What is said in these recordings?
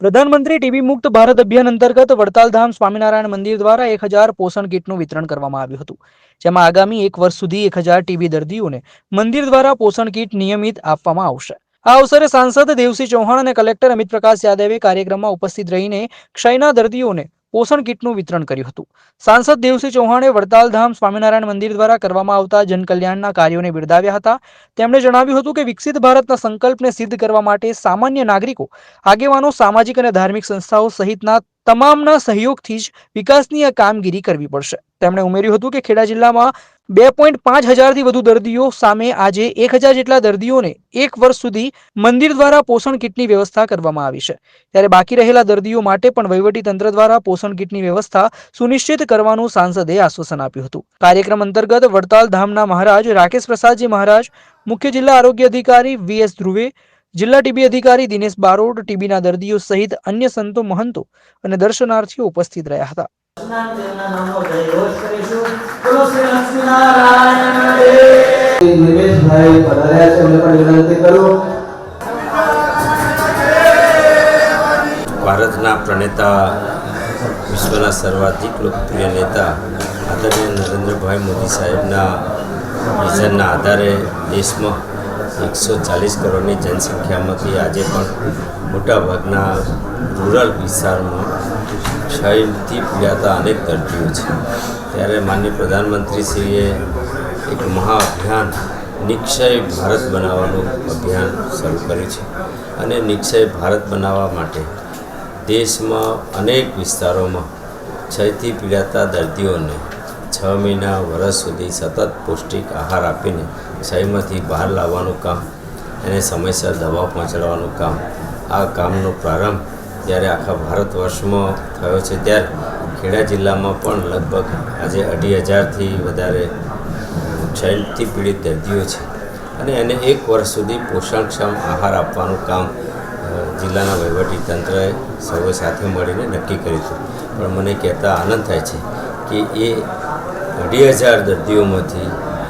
પ્રધાનમંત્રી ટીબી મુક્ત ભારત અભિયાન અંતર્ગત વડતાલધામ સ્વામિનારાયણ મંદિર દ્વારા એક હજાર પોષણ કીટનું વિતરણ કરવામાં આવ્યું હતું, જેમાં આગામી એક વર્ષ સુધી એક હજાર ટીબી દર્દીઓને મંદિર દ્વારા પોષણ કીટ નિયમિત આપવામાં આવશે. આ અવસરે સાંસદ દેવસિંહ ચૌહાણ અને કલેક્ટર અમિત પ્રકાશ યાદવે કાર્યક્રમમાં ઉપસ્થિત રહીને ક્ષયના દર્દીઓને પોષણ કીટનું વિતરણ કર્યું હતું. સાંસદ દેવસિંહ ચૌહાણે વડતાલ ધામ સ્વામિનારાયણ મંદિર દ્વારા કરવામાં આવતા જનકલ્યાણના કાર્યોને બિરદાવ્યા હતા. તેમણે જણાવ્યું હતું કે વિકસિત ભારતના સંકલ્પને સિદ્ધ કરવા માટે સામાન્ય નાગરિકો, આગેવાનો, સામાજિક અને ધાર્મિક સંસ્થાઓ સહિતના તમામના સહયોગથી જ વિકાસની આ કામગીરી કરવી પડશે. તેમણે ઉમેર્યું હતું કે ખેડા જિલ્લામાં બે પોઈન્ટ પાંચ હજારથી વધુ દર્દીઓ સામે આજે એક હજાર જેટલા દર્દીઓને એક વર્ષ સુધી મંદિર દ્વારા પોષણ કીટની વ્યવસ્થા કરવામાં આવી છે. ત્યારે બાકી રહેલા દર્દીઓ માટે પણ વહીવટી તંત્ર દ્વારા પોષણ કીટની વ્યવસ્થા સુનિશ્ચિત કરવાનું સાંસદે આશ્વાસન આપ્યું હતું. કાર્યક્રમ અંતર્ગત વડતાલ ધામના મહારાજ રાકેશ પ્રસાદજી મહારાજ, મુખ્ય જિલ્લા આરોગ્ય અધિકારી વી એસ ધ્રુવે જિલ્લા ટીબી અધિકારી દિનેશ બારોટ ટીબીના દર્દીઓ સહિત અન્ય સંતો મહંતો અને દર્શનાર્થીઓ ઉપસ્થિત રહ્યા હતા. નિમેશભાઈ પધાર્યા છે એમને પણ વિનંતી કરું. ભારતના પ્રણેતા વિશ્વના સર્વાધિક લોકપ્રિય નેતા આદરણીય નરેન્દ્રભાઈ મોદી સાહેબના વિઝનના આધારે દેશમાં એકસો ચાલીસ કરોડની જનસંખ્યામાંથી આજે પણ મોટાભાગના રૂરલ વિસ્તારમાં ક્ષયથી પીડાતા અનેક દર્દીઓ છે. ત્યારે માનનીય પ્રધાનમંત્રીશ્રીએ એક મહાઅભિયાન નિક્ષય ભારત બનાવવાનું અભિયાન શરૂ કર્યું છે અને નિક્ષય ભારત બનાવવા માટે દેશમાં અનેક વિસ્તારોમાં ક્ષયથી પીડાતા દર્દીઓને છ મહિના વર્ષ સુધી સતત પૌષ્ટિક આહાર આપીને ક્ષયમાંથી બહાર લાવવાનું કામ એને સમયસર દવા પહોંચાડવાનું કામ. આ કામનો પ્રારંભ જ્યારે આખા ભારત વર્ષમાં થયો છે, ત્યારે ખેડા જિલ્લામાં પણ લગભગ આજે અઢી હજારથી વધારે ક્ષયથી પીડિત દર્દીઓ છે. અને એને એક વર્ષ સુધી પોષણક્ષમ આહાર આપવાનું કામ જિલ્લાના વહીવટી તંત્રએ સૌએ સાથે મળીને નક્કી કર્યું હતું. પણ મને કહેતા આનંદ થાય છે કે એ અઢી હજાર દર્દીઓમાંથી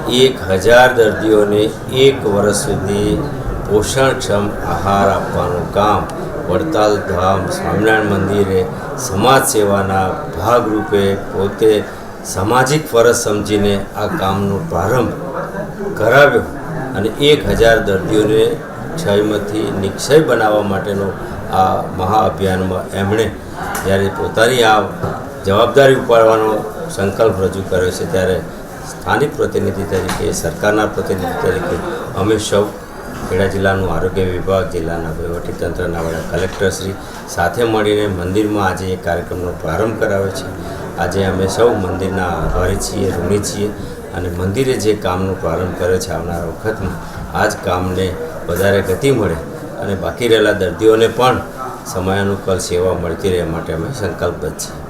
એક હજાર દર્દીઓને એક વર્ષ સુધી પોષણક્ષમ આહાર આપવાનું કામ વડતાલ ધામ સ્વામિનારાયણ મંદિરે સમાજ સેવાના ભાગરૂપે પોતે સામાજિક ફરજ સમજીને આ કામનો પ્રારંભ કરાવ્યો અને એક હજાર દર્દીઓને ક્ષયમાંથી નિક્ષય બનાવવા માટેનો આ મહાઅભિયાનમાં એમણે જ્યારે પોતાની આ જવાબદારી ઉપાડવાનો સંકલ્પ રજૂ કર્યો છે ત્યારે સ્થાનિક પ્રતિનિધિ તરીકે, સરકારના પ્રતિનિધિ તરીકે અમે સૌ ખેડા જિલ્લાનું આરોગ્ય વિભાગ, જિલ્લાના વહીવટીતંત્રના વડા કલેક્ટરશ્રી સાથે મળીને મંદિરમાં આજે એ કાર્યક્રમનો પ્રારંભ કરાવ્યો છે. આજે અમે સૌ મંદિરના આભારી છીએ, ઋણી છીએ અને મંદિરે જે કામનો પ્રારંભ કર્યો છે આવનારા વખતમાં, આ જ કામને વધારે ગતિ મળે અને બાકી રહેલા દર્દીઓને પણ સમયાનુકૂળ સેવા મળતી રહે માટે અમે સંકલ્પબદ્ધ છીએ.